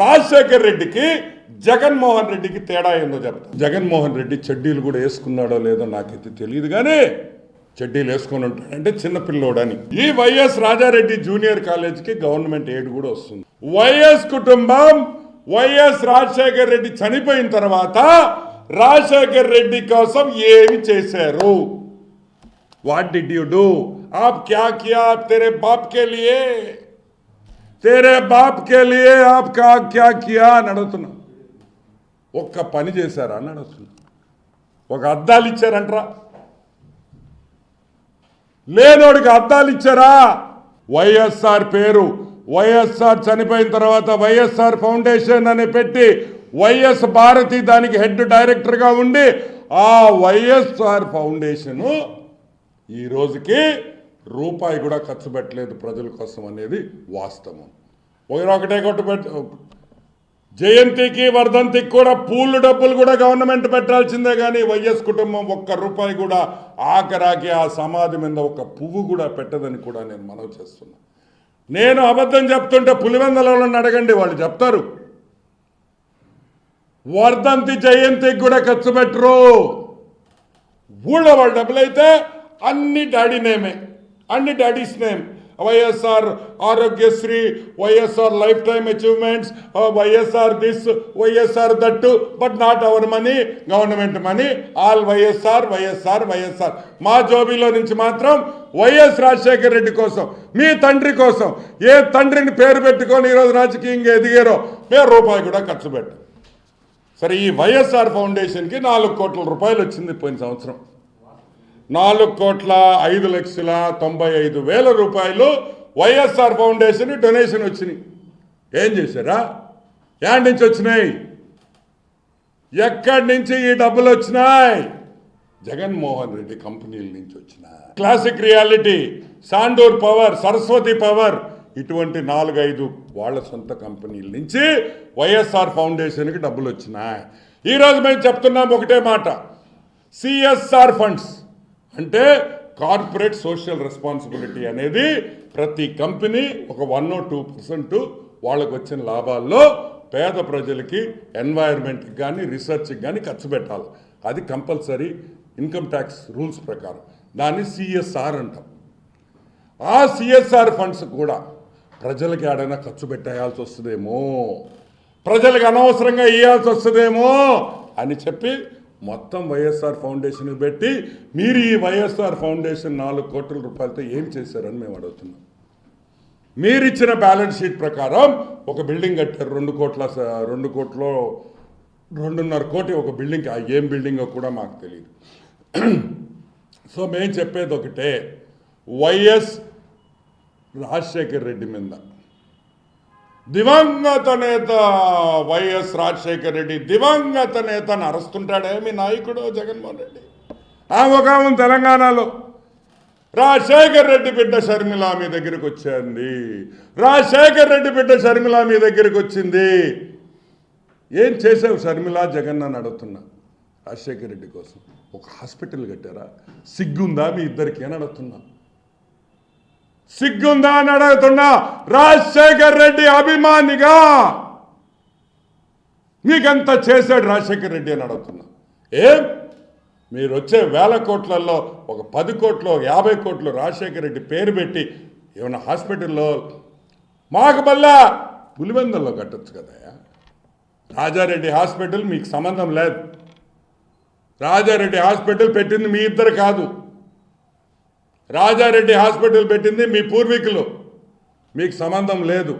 రాజశేఖర్ రెడ్డికి జగన్మోహన్ రెడ్డికి తేడా ఏందో చెప్తాను జగన్మోహన్ రెడ్డి చెడ్డీలు కూడా వేసుకున్నాడో లేదో నాకైతే తెలియదు కానీ చెడ్డీలు వేసుకొని ఉంటాడంటే చిన్నపిల్లోడని ఈ వైఎస్ రాజారెడ్డి జూనియర్ కాలేజ్కి గవర్నమెంట్ ఎయిడ్ కూడా వస్తుంది. వైఎస్ కుటుంబం వైఎస్ రాజశేఖర్ రెడ్డి చనిపోయిన తర్వాత రాజశేఖర్ రెడ్డి కోసం ఏమి చేశారు? వాట్ డిడ్ యూ డూ ఆప్ క్యా క్యా ఆప్ తెరే బాప్ లియే? తేరే బాప్కెళ్ళి ఆప్కా క్యా క్యా అని అడుగుతున్నా ఒక్క పని చేశారా? అని అడుగుతున్నా ఒక అద్దాలు ఇచ్చారంటరా। లేనోడికి అద్దాలు ఇచ్చారా? వైఎస్ఆర్ పేరు వైఎస్ఆర్ చనిపోయిన తర్వాత వైఎస్ఆర్ ఫౌండేషన్ అని పెట్టి వైఎస్ భారతి దానికి హెడ్ డైరెక్టర్గా ఉండి ఆ వైఎస్ఆర్ ఫౌండేషను ఈ రోజుకి రూపాయి కూడా ఖర్చు పెట్టలేదు ప్రజల కోసం అనేది వాస్తవం. ఒకటే కొట్టు పెట్ట జయంతికి వర్ధంతికి కూడా పూలు డబ్బులు కూడా గవర్నమెంట్ పెట్టాల్సిందే కానీ వైఎస్ కుటుంబం ఒక్క రూపాయి కూడా ఆఖరాకి ఆ సమాధి మీద ఒక పువ్వు కూడా పెట్టదని కూడా నేను మనవి చేస్తున్నా. నేను అబద్ధం చెప్తుంటే పులివెందలలో అడగండి వాళ్ళు చెప్తారు. వర్ధంతి జయంతికి కూడా ఖర్చు పెట్టరు. ఊళ్ళో వాళ్ళ డబ్బులైతే అన్ని daddy నేమే. And daddy's name YSR Aarogyasri YSR life time achievements YSR this YSR that but not our money government money all YSR YSR YSR మా జోబీలో నుంచి మాత్రం వైఎస్ రాజశేఖర రెడ్డి కోసం మీ తండ్రి కోసం ఏ తండ్రిని పేరు పెట్టుకొని ఈరోజు రాజకీయంగా ఎదిగారో పేరు రూపాయి కూడా ఖర్చు పెట్టు. సరే ఈ వైఎస్ఆర్ ఫౌండేషన్కి నాలుగు కోట్ల రూపాయలు వచ్చింది పోయిన సంవత్సరం. నాలుగు కోట్ల ఐదు లక్షల తొంభై ఐదు వేల రూపాయలు వైఎస్ఆర్ ఫౌండేషన్ డొనేషన్ వచ్చినాయి. ఏం చేశారా? యాడ్ నుంచి వచ్చినాయి? ఎక్కడి నుంచి ఈ డబ్బులు వచ్చినాయి? జగన్మోహన్ రెడ్డి కంపెనీల నుంచి వచ్చినాయి. Classic reality Sandur power Saraswati power ఇటువంటి నాలుగైదు వాళ్ళ సొంత కంపెనీల నుంచి వైఎస్ఆర్ ఫౌండేషన్కి డబ్బులు వచ్చినాయి. ఈరోజు మేము చెప్తున్నాం ఒకటే మాట సిఎస్ఆర్ ఫండ్స్. అంటే కార్పొరేట్ సోషల్ రెస్పాన్సిబిలిటీ అనేది ప్రతి కంపెనీ ఒక వన్ ఓ టూ పర్సెంట్ వాళ్ళకు వచ్చిన లాభాల్లో పేద ప్రజలకి ఎన్వైర్న్మెంట్కి కానీ రీసెర్చ్కి కానీ ఖర్చు పెట్టాలి. అది కంపల్సరీ ఇన్కమ్ ట్యాక్స్ రూల్స్ ప్రకారం. దాన్ని సిఎస్ఆర్ అంటాం. ఆ సిఎస్ఆర్ ఫండ్స్ కూడా ప్రజలకి ఏడైనా ఖర్చు పెట్టేయాల్సి వస్తుందేమో? ప్రజలకు అనవసరంగా ఇవ్వాల్సి వస్తుందేమో? అని చెప్పి మొత్తం వైఎస్ఆర్ ఫౌండేషన్ పెట్టి మీరు ఈ వైఎస్ఆర్ ఫౌండేషన్ నాలుగు కోట్ల రూపాయలతో ఏం చేశారని మేము అడుగుతున్నాం. మీరిచ్చిన బ్యాలెన్స్ షీట్ ప్రకారం ఒక బిల్డింగ్ కట్టారు రెండు కోట్ల స- రెండు కోట్లో రెండున్నర కోటి ఒక బిల్డింగ్ ఆ ఏం బిల్డింగో కూడా మాకు తెలియదు సో మేము చెప్పేది ఒకటే వైఎస్ రాజశేఖర్ రెడ్డి మీద. దివంగత నేత వైఎస్ రాజశేఖర్ రెడ్డి దివంగత నేతను అరుస్తుంటాడే మీ నాయకుడు జగన్మోహన్ రెడ్డి. ఆ ఒక ఆమె తెలంగాణలో. రాజశేఖర్ రెడ్డి బిడ్డ షర్మిల మీ దగ్గరికి వచ్చింది. రాజశేఖర్ రెడ్డి బిడ్డ షర్మిల మీ దగ్గరికి వచ్చింది. ఏం చేసావు షర్మిల? జగన్ అని అడుగుతున్నా. రాజశేఖర్ రెడ్డి కోసం ఒక హాస్పిటల్ కట్టారా? సిగ్గుందా మీ ఇద్దరికి అని అడుగుతున్నా. సిగ్గుందా అని అడుగుతున్నా? రాజశేఖర్ రెడ్డి అభిమానిగా. మీకెంత చేశాడు రాజశేఖర్ రెడ్డి అని అడుగుతున్నా. ఏం? మీరు వచ్చే వేల కోట్లలో ఒక పది కోట్లు యాభై కోట్లు రాజశేఖర్ రెడ్డి పేరు పెట్టి ఏమైనా హాస్పిటల్లో మాకు మళ్ళా పులివెందుల్లో కట్టొచ్చు కదా రాజారెడ్డి హాస్పిటల్ మీకు సంబంధం లేదు. రాజారెడ్డి హాస్పిటల్ పెట్టింది మీ ఇద్దరు కాదు. రాజారెడ్డి హాస్పిటల్ పెట్టింది మీ పూర్వీకులు. మీకు సంబంధం లేదు.